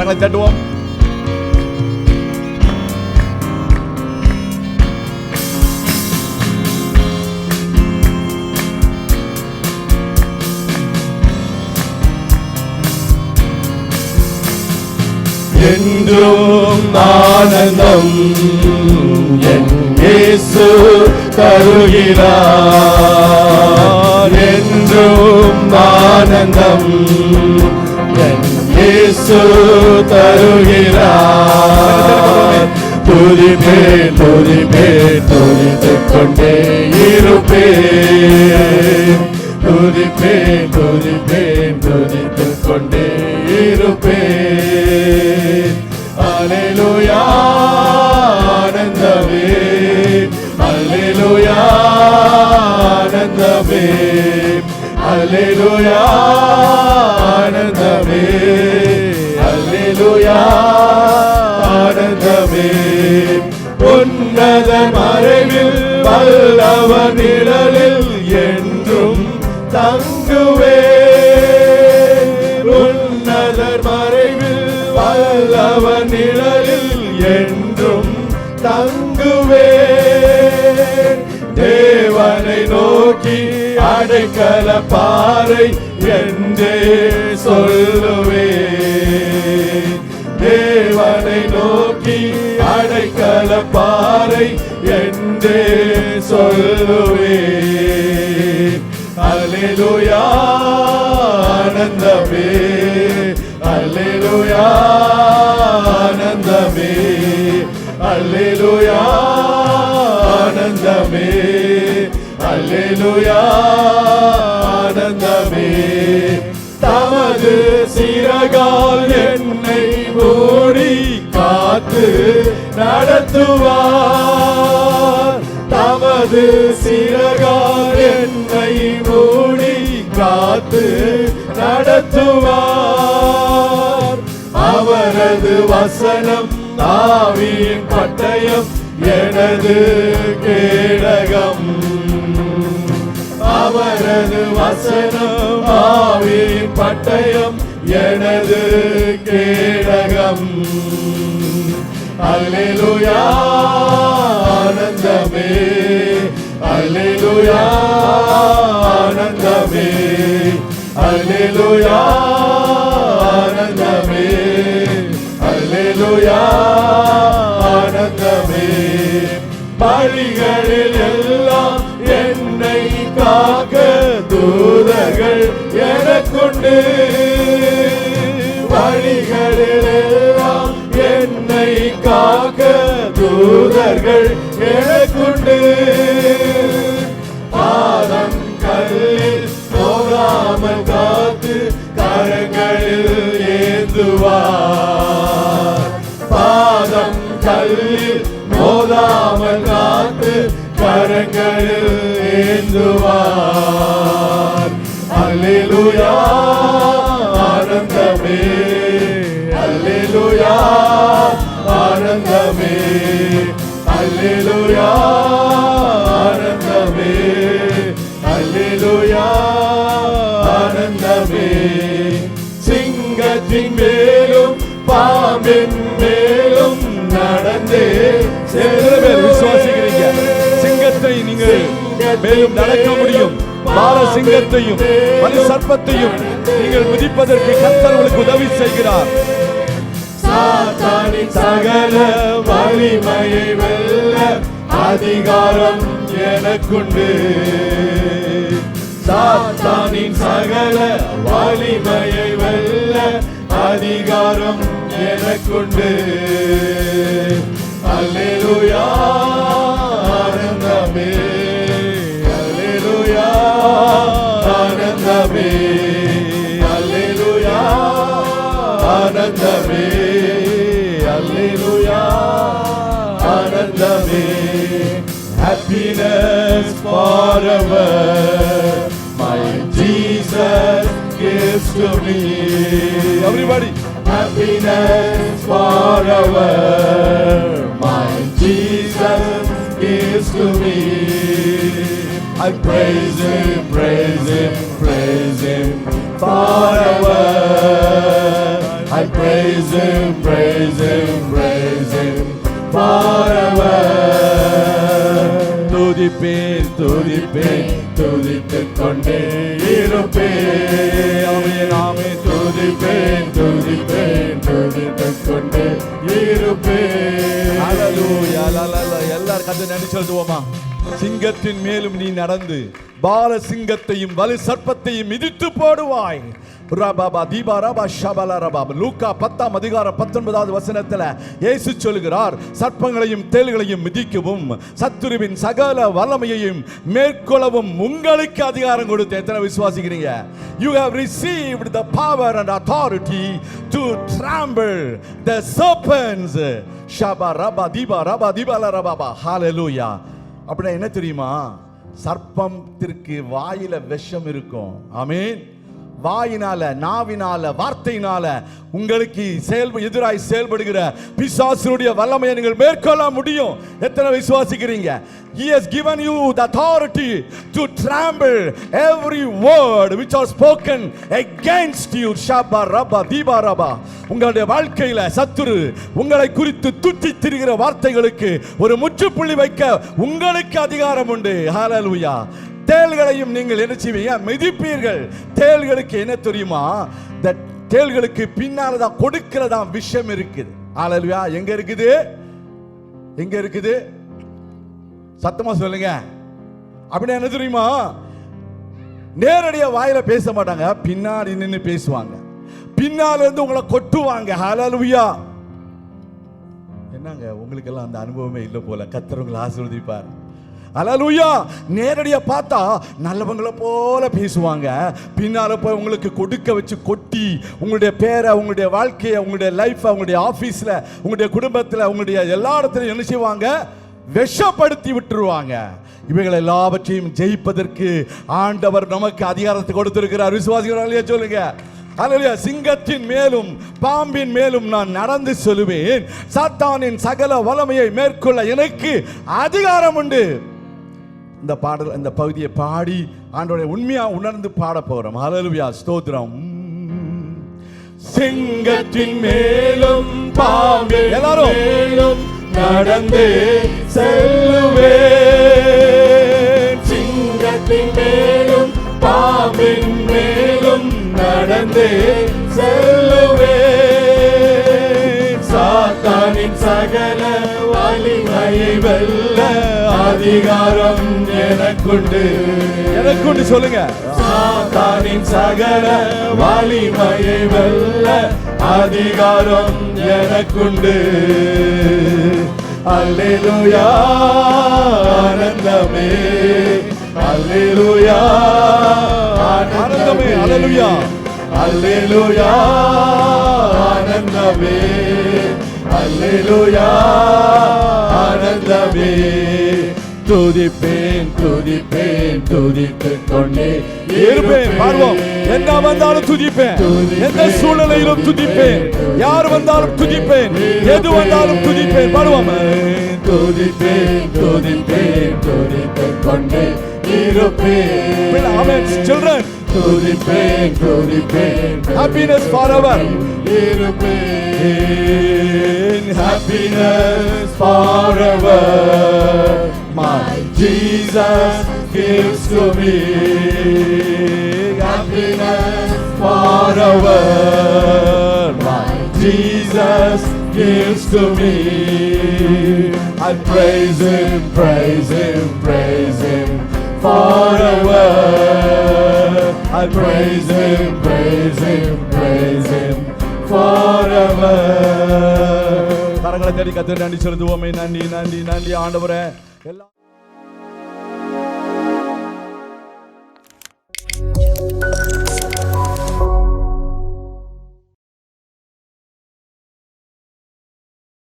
கரங்களை தட்டுவோம் என்றும் ஆனந்தம் என் இயேசு தருகிறார். என்றும் ஆனந்தம் என் இயேசு தருகிறார் துதிப்பே துதிப்பே துதித்துக் கொண்டே இருப்பேன் துதிப்பேன் துதிப்பேன் துதித்துக் கொண்டே இருப்பேன் அலையிலுயா ஆனந்தமே. அலையிலுயா ஆனந்தமே. அலையிலுயா ஆனந்தமே. ஆனந்தமே உன்னத மறைவில் வல்லவர் நிழலில் என்றும் தங்குவே. உன்னத மறைவில் வல்லவர் நிழலில் என்றும் தங்குவே. தேவனை நோக்கி அடைக்கல பாறை என்றே சொல்லுவே. தேவனை நோக்கி அடைக்கல பாறை என்றே சொல்லுவே. அல்லேலூயா ஆனந்தமே. அல்லேலூயா ஆனந்தமே. அல்லேலூயா ஆனந்தமே. அல்லேலூயா ஆனந்தமே. தமது சிறகா என்னை காத்து நடத்துவார். தமது சிறகால் என்னை மூடி காத்து நடத்துவார். அவரது வசனம் ஆவியின் பட்டயம் எனது கேடகம். அவரது வசனம் ஆவியின் பட்டயம் எனது கேடகம். அல்லேலூயா ஆனந்தமே. அல்லேலூயா ஆனந்தமே. அல்லேலூயா ஆனந்தமே. அல்லேலூயா ஆனந்தமே. பழிகளில் எல்லாம் என்னை காக்க தூதர்கள் எனக்குண்டு. வழிகளில் என்னை காக்க தூதர்கள் எனக்குண்டு. பாதம் கல்லில் போகாமல் காத்து கரங்களில் ஏந்துவார். பாதம் கல்லில் மோதாமல் காத்து கரங்களில் ஏந்துவார். அல்லேலூயா! அல்லேலூயா ஆனந்தமே அல்லேலூயா ஆனந்தமே சிங்கத்தின் மேலும் பாம்பின் மேலும் நடந்தே. எத்தனை பேர் விசுவாசிக்கிறீங்க. சிங்கத்தை நீங்கள் மேலும் நடக்க முடியும். பால சிங்கத்தையும் மனு சர்ப்பத்தையும் நீங்கள் மிதிப்பதற்கு உங்களுக்கு உதவி செய்கிறார். சாத்தானின் சகல வலிமையை வெல்ல அதிகாரம் எனக்குண்டு. சாத்தானின் சகல வலிமையை வெல்ல அதிகாரம் எனக்குண்டு. அல்லேலூயா ஆனந்தமே. அல்லேலூயா ஆனந்தமே. அல்லேலூயா ஆனந்தமே. morning, happiness forever. My Jesus gives to me. Everybody, happiness forever. My Jesus gives to me. I praise Him, praise Him, praise Him forever. I praise Him, praise Him, praise Him forever. துதிப்பேன் துதிப்பேன் துதித்துக் கொண்டே இருப்பேன். ஆமென், ஆமென். துதிப்பேன் துதிப்பேன் துதித்துக் கொண்டே இருப்பேன். ஹalleluya லலல எல்லாரும் கத்து நன்றி சொல்லுவோமா? சிங்கத்தின் மேலும் நீ நடந்து பால சிங்கத்தையும் வலு சர்ப்பத்தையும் மிதித்து போடுவாய். ரபாபா தீபா ரபா ஷபல ரபா லூக்கா பத்தாம் அதிகாரம் பத்தொன்பதாவது வசனத்தில் இயேசு சொல்கிறார் சர்ப்பங்களையும் தேள்களையும் மிதிக்கவும் சத்துருவின் சகல வல்லமையையும் மேற்கொள்ளவும் உங்களுக்கு அதிகாரம் கொடுத்து எத்தனை விசுவாசிக்கிறீங்க? You have received the power and authority to trample the serpents ஷபா ரபா தீபா ரபா தீபால ரபாபா. ஹாலலூயா அப்படின்னா என்ன தெரியுமா? சர்ப்பத்திற்கு வாயில விஷம் இருக்கும். ஆமென். வாயினால நாவினால வார்த்தையினால உங்களுக்கு செயல் எதிராய் செயல்படுகிற பிசாசினுடைய வல்லமையை நீங்கள் மேற்கொள்ள முடியும். எத்தனை விசுவாசிக்கிறீங்க? He has given you the authority to trample every word which are spoken against you. Shabba Rafah Deepa Rabba. உங்களுடைய வாழ்க்கையில சத்துரு உங்களை குறித்து துட்டி திரிகிற வார்த்தைகளுக்கு ஒரு முற்றுப்புள்ளி வைக்க உங்களுக்கு அதிகாரம் உண்டு. ஹalleluya தேள்களையும் நீங்கள் என்ன செய்வீங்க? மிதிப்பீர்கள். தேள்களுக்கு என்ன தெரியுமா? இந்த தேள்களுக்கு பின்னால்தான் கொடுக்கிறதா விஷம் இருக்குது. ஹalleluya எங்க இருக்குது? எங்க இருக்குது? சத்தமா சொல்லுங்க. அப்படின்னா என்ன தெரியுமா? நேரடியாக வாயில பேச மாட்டாங்க. பின்னாடி நின்று பேசுவாங்க. பின்னால இருந்து உங்களை கொட்டுவாங்க. ஹலலுயா என்னங்க? உங்களுக்கு எல்லாம் அந்த அனுபவமே இல்லை போல. கத்துறவங்களை உங்களை அலலுயா நேரடியாக பார்த்தா நல்லவங்களை போல பேசுவாங்க. பின்னால் போய் உங்களுக்கு கொடுக்க வச்சு கொட்டி உங்களுடைய பேரை உங்களுடைய வாழ்க்கையை உங்களுடைய லைஃப்பை உங்களுடைய ஆஃபீஸில் உங்களுடைய குடும்பத்தில் உங்களுடைய எல்லா இடத்துலையும் என்ன செய்வாங்க? விஷப்படுத்தி விட்டுருவாங்க. இவைகள் எல்லாவற்றையும் ஜெயிப்பதற்கு ஆண்டவர் நமக்கு அதிகாரத்தை கொடுத்திருக்கிறார். விசுவாசிகளாலேயே சொல்லுங்க. அல்லையா சிங்கத்தின் மேலும் பாம்பின் மேலும் நான் நடந்து சொல்லுவேன் சாத்தானின் சகல வலமையை மேற்கொள்ள எனக்கு அதிகாரம் உண்டு. இந்த பாடல் இந்த பகுதியை பாடி ஆண்டோடைய உண்மையா உணர்ந்து பாட போறோம் ஹalleluya ஸ்தோத்திரம். சிங்கத்தின் மேலும் பாம்பின் எல்லாரும் மேலும் நடந்து செல்லுவேன் சிங்கத்தின் மேலும் பாம்பின் மேலும் நடந்து செல்லுவேன் சாத்தானின் சகல வலிமையை வெல்ல அதிகாரம் எனக்குண்டு. எனக்குண்டு சொல்லுங்க. சாத்தானின் சகல வலிமையை வெல்ல அதிகாரம் எனக்குண்டு. அல்லேலூயா ஆனந்தமே. அல்லேலூயா ஆனந்தமே, அல்லேலூயா. அல்லேலூயா ஆனந்தமே. அல்லேலூயா ஆனந்தமே. துதிப்பேன் துதிப்பேன் துதித்துக் கொண்டே இருப்பேன் பாடுவோம் என்ன வந்தாலும் துதிப்பேன். எந்த சூழ்நிலையிலும் துதிப்பேன். யார் வந்தாலும் துதிப்பேன். எது வந்தாலும் துதிப்பேன். பாடுவோம் துதிப்பேன் துதிப்பேன் துதித்துக் கொண்டே இருப்பேன். Amen. Children, துதிப்பேன் துதிப்பேன் happiness forever. இருப்பேன் happiness forever my Jesus gives to me happiness forever my Jesus gives to me I praise him praise him praise him forever I praise him praise him praise him Forever. கரங்களை தேடி கத்து நன்றி செலுத்துவோமே நன்றி நன்றி நன்றி. ஆண்டவரே. எல்லா